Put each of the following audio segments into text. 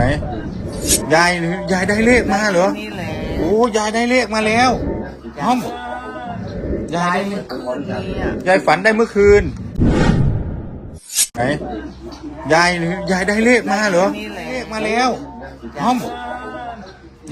ไหนยายยายได้เลขมาเหรอนี่แหละโอ้ยายได้เลขมาแล้วห้อมยายยายได้เลเมื่ขอคืนนี้อะยายฝันได้เมื่อคืนไหนยายยายได้เลขมาเหรอนี่แหละเลขมาแล้วห้อม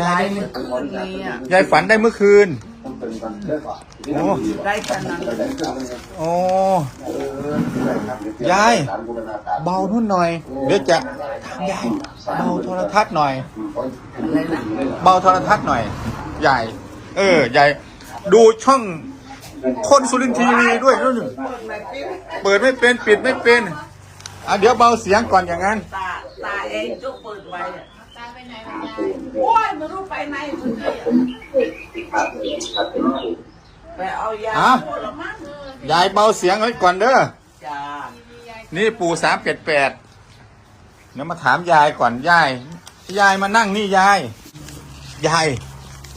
ยายยายได้เลเมื่อขคืนนี้อะยายฝันได้เมื่อคืน โอ้ได้แค่นั้นโอ้ยาย เบานุ่นหน่อย เดี๋ยวจะถามยายเบาโทรทัศน์หน่อยอะไรนะเบาโทรทัศน์หน่อยยายเออยายดูช่องคนสุรินทร์ทีวีด้วยนู่นเปิดไม่เป็น ปิดไม่เป็น อะเดี๋ยวเบาเสียงก่อนอย่างนั้น ตา ตาเองจุกเปิดไว้อะ โอ้ยไม่รู้ไปไหนสุดที่ไปเอายาอะพูดละมั้งยายเบาเสียงไว้ก่อนเด้อ จ้านี่ปู่สามแปดแปดเดี๋ยวมาถามยายก่อนยาย ยายมานั่งนี่ยาย ยาย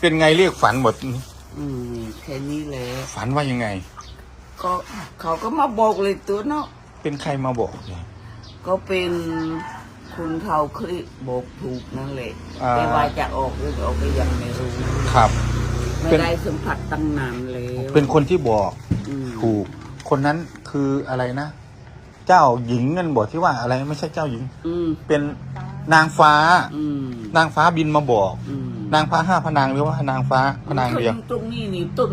เป็นไงเรียกฝันหมด อืมแค่นี้แหละฝันว่ายังไง ก็เขาก็มาบอกเลยตัวเนาะเป็นใครมาบอกยายก็เป็น คุณเขาคลิบอกถูกนั่นแหละอ่าแต่ว่าจะออกหรือไม่ออกก็ยังไม่รู้ครับ ไม่เป็น ได้สัมผัสตั้งนานแล้วเป็นคนที่บอกอืมถูก คนนั้นคืออะไรนะ เจ้าหญิงนั่นบอกที่ว่าอะไรไม่ใช่เจ้าหญิง อืมเป็นนางฟ้า อืมนางฟ้าบินมาบอก อืมนางฟ้าห้าพระนางหรือว่านางฟ้าพระนางเดียวตรงนี้นี่ต้น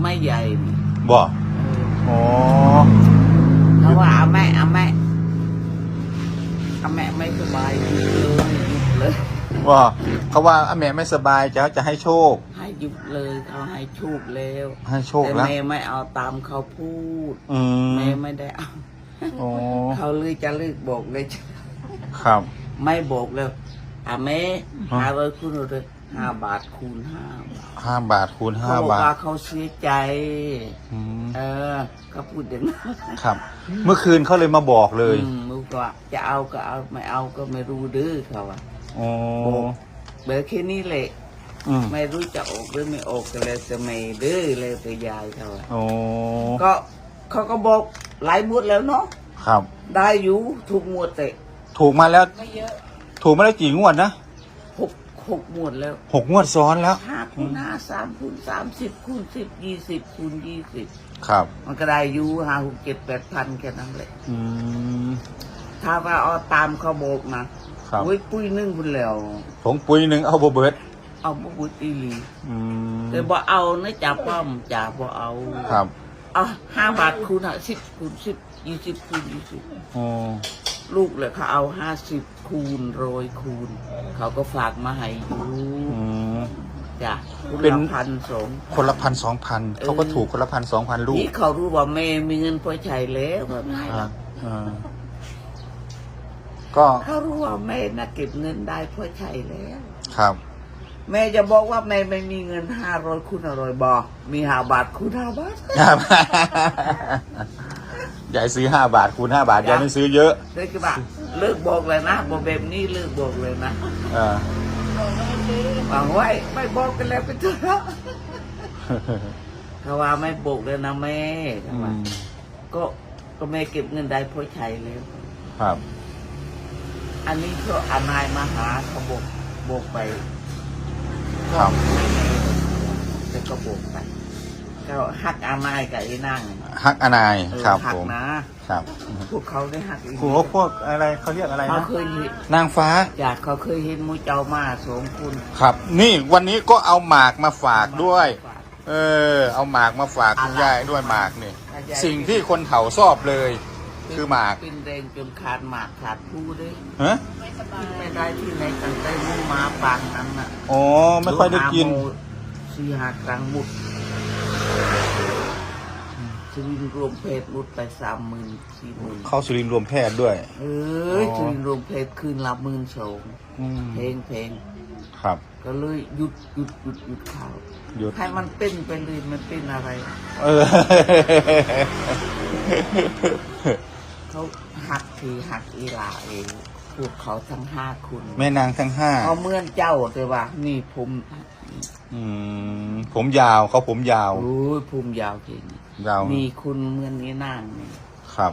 ไม้ใหญ่นี่บอกอ๋อเขาว่าอาแม่อาแม่อาแม่ไม่ส บายหยุดเลยหยุดเลย ว่าเขาว่าอาแม่ไม่สบายจะจะให้โชค ให้หยุดเลยเขาให้โชคแล้วให้โชคแต่แล้ว แม่ไม่เอาตามเขาพูดอืมแม่ไม่ได้เอาโอ้เขาเลยจะเลิกบอกเลย ครับ ไม่บอกแล้วอาแม่ฮะหาเลยคุณเลย ห้าบาทคูณห้าบาทห้าบาทคูณห้าเขาบอกบาว่าท เขาเสียใจ อืม เออเขาพูดอย่างนั้นครับ เมื่อคืนเขาเลยมาบอกเลยอืมลูกก็ว่าจะเอาก็เอาไม่เอาก็ไม่รู้ดื้อเขาอะอ๋อเบอร์แค่นี้แหละ อืมไม่รู้จะออกหรือไม่ออกก็เลยจะไม่ดื้อเลยไปยายเขาอะโอ้ก็เขาก็บอกหลายหมวดแล้วเนาะครับ ได้อยู่ถูกหมวดแต่ถูกมาแล้ว ไม่เยอะ ถูกมาแล้วกี่งวดนะ หกหกหมวดแล้วหกงวดซ้อนแล้ว ห้าคูณห้าสามคูณสามสิบคูณสิบยี่สิบคูณยี่สิบครับ มันก็ได้อยู่ห้าหกเจ็ดแปดพันแค่นั้นแหละ อืม ถ้าว่าเอาตามเขาบอกนะครับ โอ้ยปุ้ยนึ่งคุณแล้ว ผงปุ๋ยหนึ่งเอาบ่เบิดเอาบุบุตีหลีอืมแต่บ่เอานะจ่าป้อมจ่าบ่เอาครับเอาห้าบาทคูณห้าสิบคูณสิบยี่สิบคูณยี่สิบโอ้ ลูกเลยเขาเอาห้าสิบคูณโรยคูณ เขาก็ฝากมาให้อยู่อืม จ้ะคุณเป็นละพันสอง คนละพันสองพันเขาก็ถูกคนละพันสองพันลูกนี่เขารู้ว่าแม่มีเงินพอใช้แล้วก็ง่ายอ่าอ่าก็เขารู้ว่าแม่น่ะเก็บเงินได้พอใช้แล้ว ครับ แม่จะบอกว่าแม่ไม่มีเงินห้าร้อยคูณห้าร้อยบอกมีห้าบาทคูณห้าบาทครับ ยายซื้อห้าบาทคูณห้าบาทยายไม่ซื้อเยอะเลยคือว่าเลิกบอกเลยนะบอกแบบนี้เลิกบอกเลยนะเออหวังไว้ไม่บอกกันแล้วไปเถอะเขาว่าไม่บอกเลยนะแม่เขาอืว่ามก็ก็แม่เก็บเงินได้พอใช้แล้วครับ อันนี้เพราะอานายมาหาเขาบอกบอกไปครับแต่ก็บอกไป ก็หักอานายกับไอ้นั่งฮักอนายเออครับหัผกมนะ ครับพวกเขาได้หักอีกโหพวกอะไรเขาเรียกอะไรเขานะเคยเห็นนางฟ้าจากเขาเคยเห็นหมูเจ้ามาสองคนครับ นี่วันนี้ก็เอาหมากมาฝากด้วยเออ เอาหมากมาฝากคุณยายด้วยหมากนี่สิ่งที่คนเถาชอบเลย คือหมากเป็นแรงจนขาดหมากขาดผู้ด้วยฮะไม่ได้ที่ไหนตั้งแต่หมูหมาปางนั้นน่ะอ๋อไม่ค่อยได้กิน หาโมสี่หากลางมุด ชีวิตรวมเพศมุดไปสามหมื่นสี่หมื่นเข้าสุรินทร์รวมแพทย์ด้วย เอ้ยอ๋อชีวิตรวมเพศคืนละหมื่นสองอืมเพลงเพลงครับ ก็เลยหยุดหยุดหยุดหยุดข่าวหยุด ให้มันเป็นไปเลยมันเป็นอะไร เออ เขาหักทีหักอีหลาเองพวกเขาทั้งห้าคุณแม่นางทั้งห้า เขาเหมื่อนเจ้าแต่ว่า นี่ผม อืมผมยาวเขาผมยาว โอ้ยภูมิยาวจริงยาวมีคุณเหมือนนี้นางนี่ครับ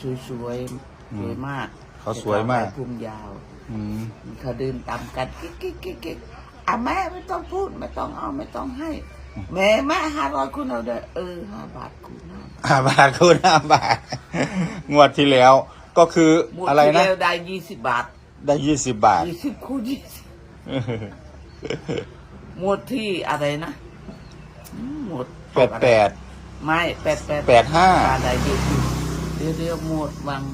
สวยสวยๆสวยมากเขาสวยมาก แต่ว่ภูมิยาวคอืมเขาเดินตามกันกิ๊กกิ๊กกิ๊กกิ๊กอะแม่ไม่ต้องพูดไม่ต้องเอาไม่ต้องให้ แม่แม่ห้าร้อยคุณเอาเด้อเออห้าบาทคุณห้าบาทห้าบาทคูณห้าบาท งวดที่แล้ว ก็คือหมดอะไรที่นะ แล้วได้ยี่สิบบาทได้ยี่สิบบาท ยี่สิบคูณยี่สิบ หมดที่อะไรนะอืมหมดแปดแปด ไม่แปดแปดแปดห้าได้ยี่สิบเดี๋ยวเดี๋ยวหมดวัง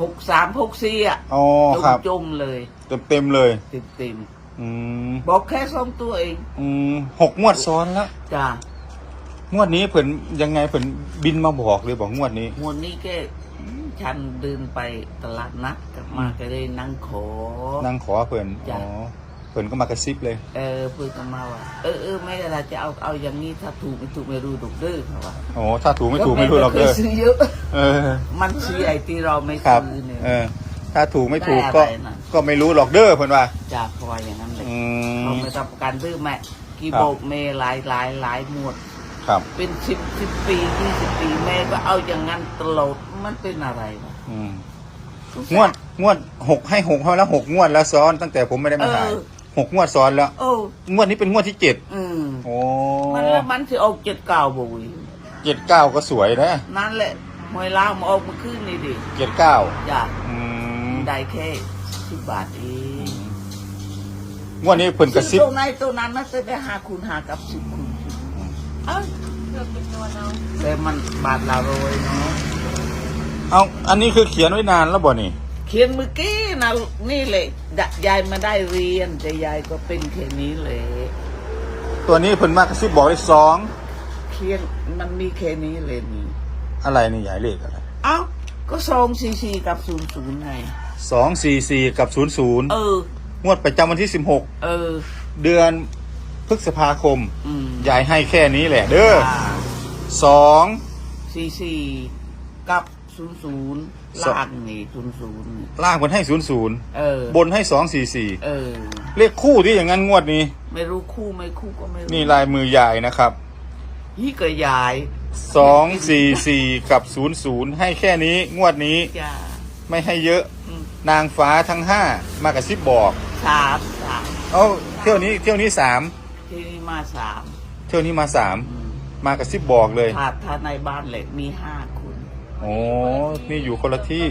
หกสามหกสี่อะอ๋อจมครับจมเลยเต็มเต็มๆเลยเต็มเต็มอืมๆบอกแค่สองตัวเองอืมหกงวดซ้อนแล้ว จ้างวดนี้เพิ่นยังไงเพิ่นบินมาบอกเลยบอกงวดนี้ หมดนี้ก็อืมฉันเดินไปตลาดนัดกลับมาก็เลยนั่งขอนั่งขอเพิ่นจ้ะ อ๋อ เพิ่นก็มากระซิบเลย เออพูดกันมาว่าเออเออไม่ได้ละจะเอาเอาอย่างนี้ถ้าถูกไม่ถูกไม่รู้ดอกเด้อเขาว่าโอ้ถ้าถูกไม่ถูกไม่รู้หรอกเด้อ แม่ซื้อเยอะ เออ มันซื้อไอ้ที่เราไม่ครับซื้อเนี่ย เออถ้าถูกไม่ถูกก็ได้อะไรน่ะ ก็ไม่รู้หรอกเด้อเพิ่นว่า จากเขาว่าอย่างนั้นเลยอืเขามไม่รับประกันซื้อแม่กี่ครับโบกเมหลายหลายหลายหมวด ครับ เป็นสิบสิบปียี่สิบปีแม่ก็เอาอย่างนั้นตลอดมันเป็นอะไรวะอืมงวดงวดหกให้หกเท่าแล้วหกงวดแล้วซ้อนตั้งแต่ผมไม่ได้มาถ่ายเออ หกงวดซ้อนแล้วโอ้งวดนี้เป็นงวดที่เจ็ดอืมโอ้มันแล้วมันจะออกเจ็ดเก้าบุยเจ็ดเก้าก็สวยนะนั่นแหละหวยล่างมาออกมาขึ้นนี่ดิเจ็ดเก้าจ้ะอืมได้แค่สิบบาทเองงวดนี้เพิ่นกระซิบตัวไหนตัวนั้นน่าจะได้ห้าคูณห้ากับสิบคูณสิบเอ้าแต่มันบาทละร้อยเนาะเอาอันนี้คือเขียนไว้นานแล้วบ่นี่ เขียนเมื่อกี้นะนี่เลยดะยายมาได้เรียน แต่ยายก็เป็นแค่นี้เลยตัวนี้เพิ่นมากระซิบบอกได้สองเขียนมันมีแค่นี้เลยนี่อะไรนี่ใหญ่เลขอะไรเอ้าก็สองสี่สี่กับศูนย์ศูนย์ไงสองสี่สี่กับศูนย์ศูนย์เอองวดประจำวันที่สิบหกเออ เดือนพฤษภาคมอืมยายให้แค่นี้แหละเด้อสองสี่สี่กับศูนย์ศูนย์สอง ล่างนี่ศูนย์ศูนย์ล่างเพิ่นให้ศูนย์ศูนย์เออบนให้สองสี่สี่เออ เลขคู่ที่อย่างนั้นงวดนี้ ไม่รู้คู่ไม่คู่ก็ไม่รู้นี่ลายมือยายนะครับยี่ก็ยายสองสี่สี่กับศูนย์ศูนย์ให้แค่นี้งวดนี้จ้าไม่ให้เยอะอืมนางฟ้าทั้งห้ามากระซิบบอกสามสามเอาเที่ยวนี้เที่ยวนี้สามที่นี่มาสามเที่ยวนี้มาสามอืมมากระซิบบอกเลยถ้าถ้าในบ้านเหล็กมีห้าคน โอ้นี่อยู่คนละที่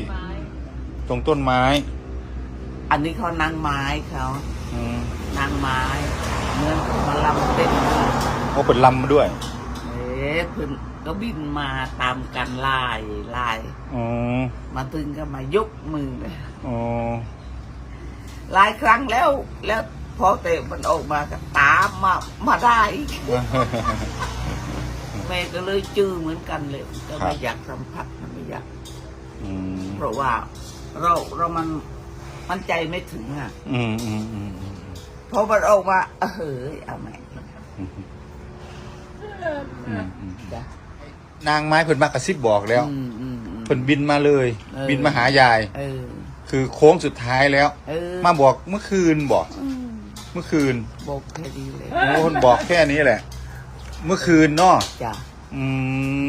ตรงต้นไม้ อันนี้เขานางไม้เขาอืมนางไม้เงินเขามาลำเต้นโอ้เปิดลำมาด้วย เอ๊ะเพิ่นก็บินมาตามกันไล่ไล่อ๋อ มาถึงก็มายกมือเลยอ๋อ หลายครั้งแล้ว แล้วพอเตะมันออกมาก็ตามมามาได้อีกแม่ก็เลยจื้อเหมือนกันเลย ก็ครัไม่บอยากสัมผัสมันไม่อ ยากอืมเพราะว่าเราเรามันมันใจไม่ถึงอะอืมอืมอืมอืมพอมันออกมาเออเฮ้ยเอาแม่อืมอืมจ้ะนางไม้เพิ่นมากระซิบบอกแล้วอืมอืมอืม เพิ่นบินมาเลย เออ บินมาหายาย เออ คือโค้งสุดท้ายแล้ว เออมาบอกเมื่อคืนบอกอืมเมื่อคืนบอกแค่ดีเลยโอ้คนบอกแค่นี้แหละ เมื่อคืนเนาะจ้ะอื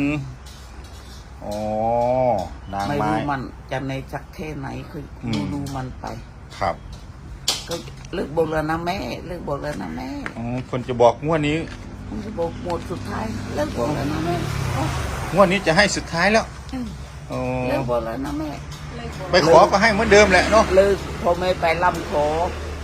ม อ๋อนางไม่ไม้ รู้มันจะในสักแค่ไหนคืออืมดูดูมันไป ครับก็เลิกบอกแล้วนะแม่เลิกบอกแล้วนะแม่อ๋อคนจะบอกงวดนี้ มันจะบอกหมดสุดท้ายเลิกบอกแล้วนะแม่งวดนี้จะให้สุดท้ายแล้วอืมอ๋อเลิกบอกแล้วนะแม่ ไปขอก็ให้เหมือนเดิมแหละเนาะ เลิกพอไม่ไปล่ำโค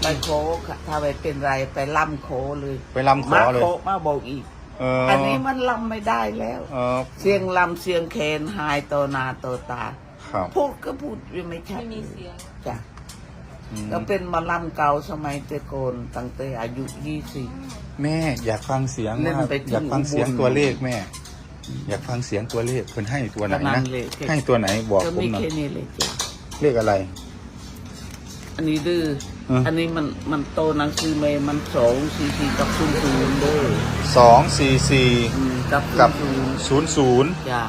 ไปโคค่ะถ้าไปเป็นไรไปล่ำโคเลยไปลำขอมาเลยโคมาบอกอีกเอออันนี้มันล่ำไม่ได้แล้วเออเสียงลำเสียงเคนหายโตวนาโตวตา ครับพูดก็พูดยังไม่ชัดไม่มีเสียง จ้ะอืมก็เป็นหมาลำเก่าสมัยเตะโกนตั้งแต่อายุยี่สิบ แม่อยากฟังเสียงเล่นว่าไปถึงอยากฟังเสียงอุบลตัวเลขแม่ อยากฟังเสียงตัวเลขเพิ่นให้ตัวไหนก็นั่นะนเลยให้ตัวไหนบอกก็ผมมีหน่อยแค่นี้เลยจ้ะเลขอะไร อันนี้ดื้อเอออัอันนี้มันมันโตหนังสือเมย์มันสองสี่สี่กับศูนย์ศูนย์เด้อสองสี่สี่อืมกับกับศูนย์ศูนย์ศูนย์ศูนย์จ้ะ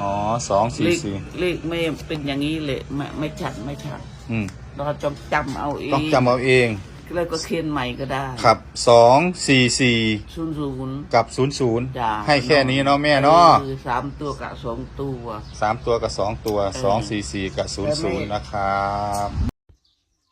อ๋อสองสี่เลขสี่เลขไม่เป็นอย่างนี้เลยไม่ไม่ชัดไม่ชัดอืมเราจำจำเอาเองต้องจำเอาเองแล้วก็เขียนใหม่ก็ได้ครับสองสี่สี่ศูนย์ศูนย์กับศูนย์ศูนย์จ้ะให้แค่นี้เนาะแม่เนาะออสามตัวกับสองตัว สามตัวกับสองตัวเออสองสี่สี่กับศูนย์ศูนย์นะครับ